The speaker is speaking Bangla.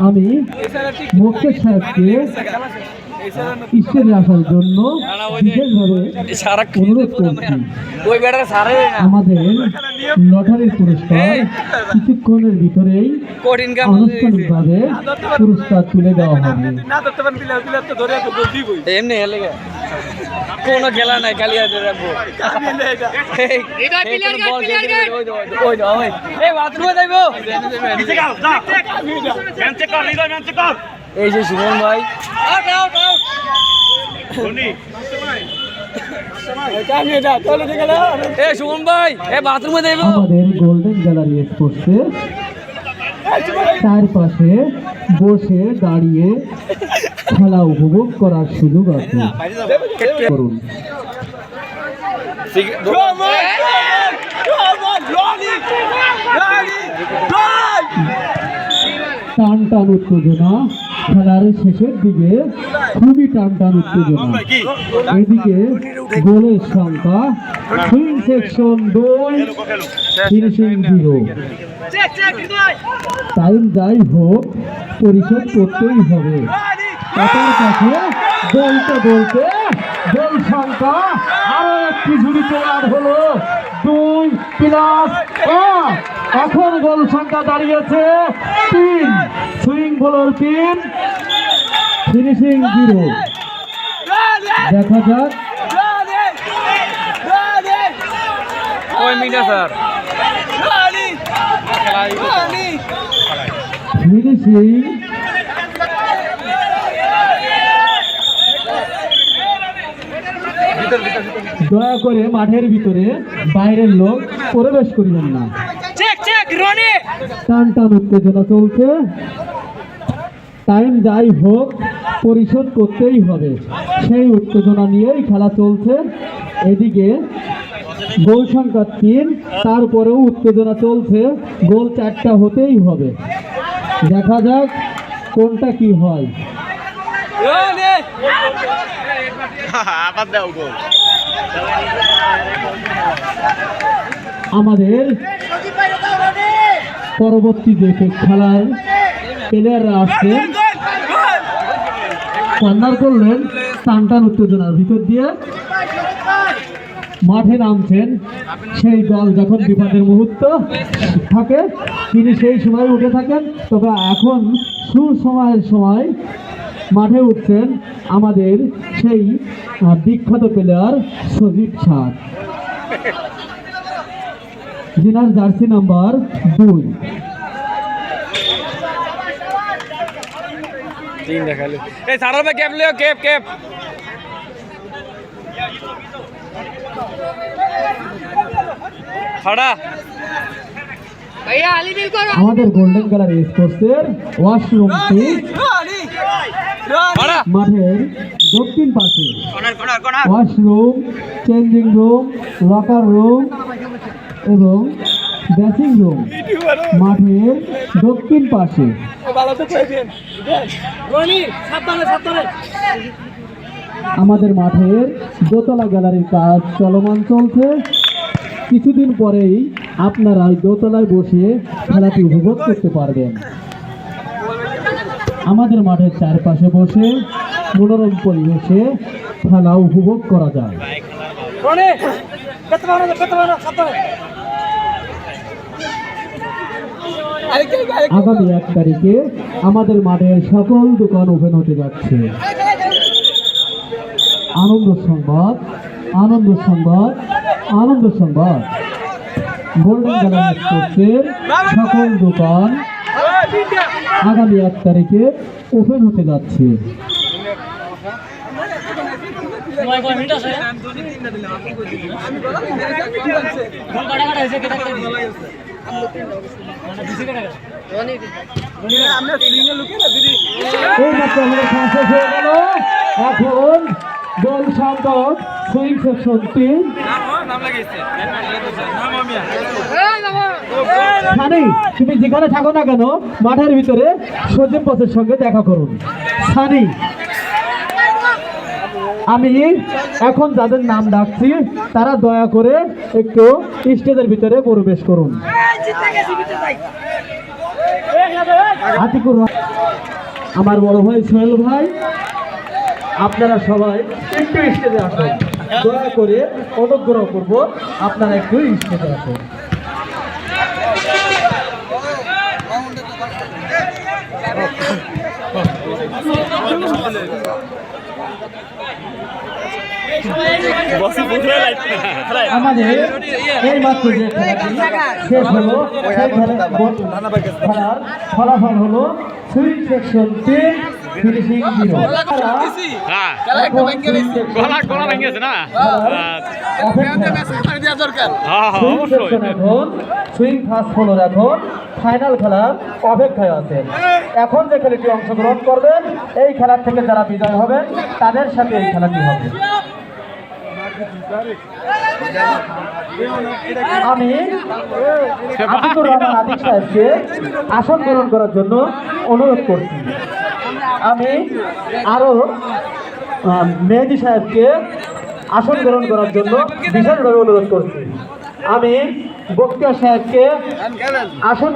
আমি মুখ্য সাহেবকে স্টেজে আসার জন্য বিশেষভাবে অনুরোধ করছি। আমাদের লটারির পুরস্কার কিছুক্ষণের ভিতরেই আনুষ্ঠানিকভাবে পুরস্কার তুলে দেওয়া হবে। এমনি হেলে গে কোনো খেলা নাই খালি হাতে রাখব। এই যে। সুমন ভাই। এ সুমন ভাই এ বাথরুমে যাইবো আমাদের গোল্ডেন গ্যালারি এক্সপোর্টসে চারপাশে বসে দাঁড়িয়ে খেলা উপভোগ করার সুযোগ আছে। করুন। টান টান উত্তেজনা। খেলার শেষের দিকে খুবই টান টান উত্তেজনা এদিকে গোলের সংখ্যা সুইং সেকশন দুই ফিনিশিং জিরো টাইম যাই হোক পরিশোধ করতেই হবে। তাদের কাছে বলতে বলতে গোল সংখ্যা আরও একটি ঝুড়িতে অ্যাড হলো। দুই প্লাস এখন গোল সংখ্যা দাঁড়িয়েছে তিন। সুইং বোলার তিন ফিনিশিং জিরো। দেখা যাক। ওই মিটা স্যার। ফিনিশিং। দয়া করে মাঠের ভিতরে বাইরের লোক প্রবেশ করিবেন না। চেক চেক রনি টান টান উত্তেজনা চলছে। টাইম যাই হোক পরিশোধ করতেই হবে। সেই উত্তেজনা নিয়েই খেলা চলছে। এদিকে গোল সংখ্যা তিন তারপরেও উত্তেজনা চলছে। গোল চারটা হতেই হবে। দেখা যাক কোনটা কি হয়। আমাদের পরবর্তী যে খেলায় প্লেয়াররা আসছেন কর্নার করলেন টান টান উত্তেজনার ভিতর দিয়ে। মাঠে নামছেন সেই দল যখন বিপদের মুহূর্ত থাকে, তিনি সেই সময় উঠে থাকেন। তবে এখন সুসময়ের সময় মাঠে উঠছেন আমাদের সেই বিখ্যাত প্লেয়ার সজীব সাদ। জিনার জার্সি নাম্বার দুই। তিন দেখাল। এই সারার ভাই ক্যাপ লিও ক্যাপ ক্যাপ। খড়া আমাদের গোল্ডেন কালার স্পোর্টসের ওয়াশরুমটি মাঠের দক্ষিণ পাশে। Washroom changing room locker room এবং ড্রেসিং রুম মাঠের দক্ষিণ পাশে। আমাদের মাঠের দোতলা গ্যালারির কাজ চলমান চলছে। কিছুদিন পরেই আপনারা দোতলায় বসে খেলাটি উপভোগ করতে পারবেন। আমাদের মাঠের চারপাশে বসে মনোরম পরিবেশে খেলা উপভোগ করা যায়। আগামী এক তারিখে আমাদের মাঠের সকল দোকান ওপেন হতে যাচ্ছে। আনন্দ সংবাদ আনন্দ সংবাদ আনন্দ সংবাদ। গোল্ডেন গ্যালারি স্পোর্টসের সকল দোকান আগামী এক তারিখে ওপেন হতে যাচ্ছে। এই এখন দল সম্পদ সুইং সেকশন তিন সানি, তুমি যেখানে থাকো না কেন, মাঠের ভিতরে সজীব বসের সঙ্গে দেখা করুন। সানি আমি এখন যাদের নাম ডাকছি, তারা দয়া করে একটু স্টেজের ভিতরে প্রবেশ করুন। আমার বড় ভাই সোহেল ভাই, আপনারা সবাই একটু স্টেজে আসুন। দয়া করে অনুগ্রহ করব আপনারা একটু স্টেজে আসুন। আমাদের ফলাফল হলো সুইচ সেকশন হ্যাঁ গলা ফাস্ট ফলোর এখন ফাইনাল খেলার অপেক্ষায় আছেন এখন যে খেলাটি অংশগ্রহণ করবেন এই খেলার থেকে যারা বিজয় হবেন তাদের সাথে এই খেলাটি হবে আমি আতিকুর রহমান আদিক সাহেবকে আসন গ্রহণ করার জন্য অনুরোধ করছি। আমি আরও মেহেদি সাহেবকে আসন গ্রহণ করার জন্য বিশেষভাবে অনুরোধ করছি। আমি বক্তিয়া সাহেবকে আসন